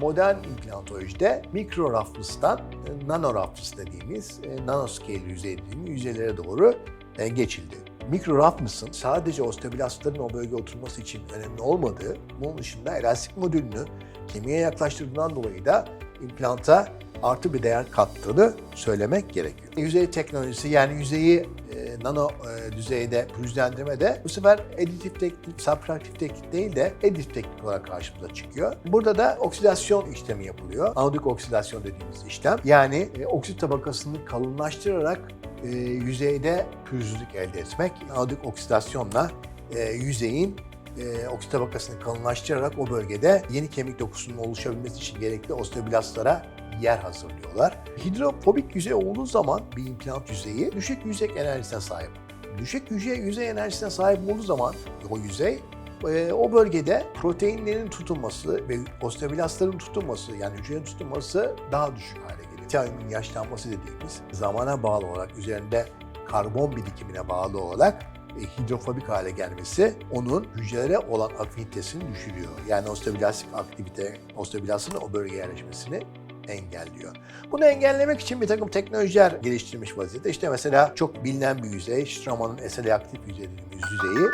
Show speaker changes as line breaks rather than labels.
Modern implantolojide mikro roughness'tan e, nano roughness dediğimiz e, nanoscale yüzey yüzeylere doğru e, geçildi. Mikro roughness'ın sadece osteoblastların o bölgeye oturması için önemli olmadığı, bunun dışında elastik modülünü kemiğe yaklaştırdığından dolayı da implanta artı bir değer kattığını söylemek gerekiyor. Yüzey teknolojisi yani yüzeyi e, nano e, düzeyde pürüzlendirme de bu sefer editif teknik, subtraktif teknik değil de editif teknik olarak karşımıza çıkıyor. Burada da oksidasyon işlemi yapılıyor. Anodik oksidasyon dediğimiz işlem. Yani e, oksit tabakasını kalınlaştırarak e, yüzeyde pürüzlülük elde etmek. Anodik oksidasyonla e, yüzeyin e, oksit tabakasını kalınlaştırarak o bölgede yeni kemik dokusunun oluşabilmesi için gerekli osteoblastlara yer hazırlıyorlar. Hidrofobik yüzey olduğu zaman bir implant yüzeyi düşük yüzey enerjisine sahip. Düşük yüzey, yüzey enerjisine sahip olduğu zaman o yüzey e, o bölgede proteinlerin tutunması ve osteoblastların tutunması yani hücrenin tutunması daha düşük hale geliyor. Titanyumun yaşlanması dediğimiz zamana bağlı olarak üzerinde karbon birikimine bağlı olarak hidrofobik hale gelmesi onun hücrelere olan afinitesini düşürüyor. Yani osteoblastik aktivite, osteoblastin o bölgeye yerleşmesini engelliyor. Bunu engellemek için bir takım teknolojiler geliştirmiş vaziyette. İşte mesela çok bilinen bir yüzey, Straman'ın SL aktif yüzey dediğimiz yüzeyi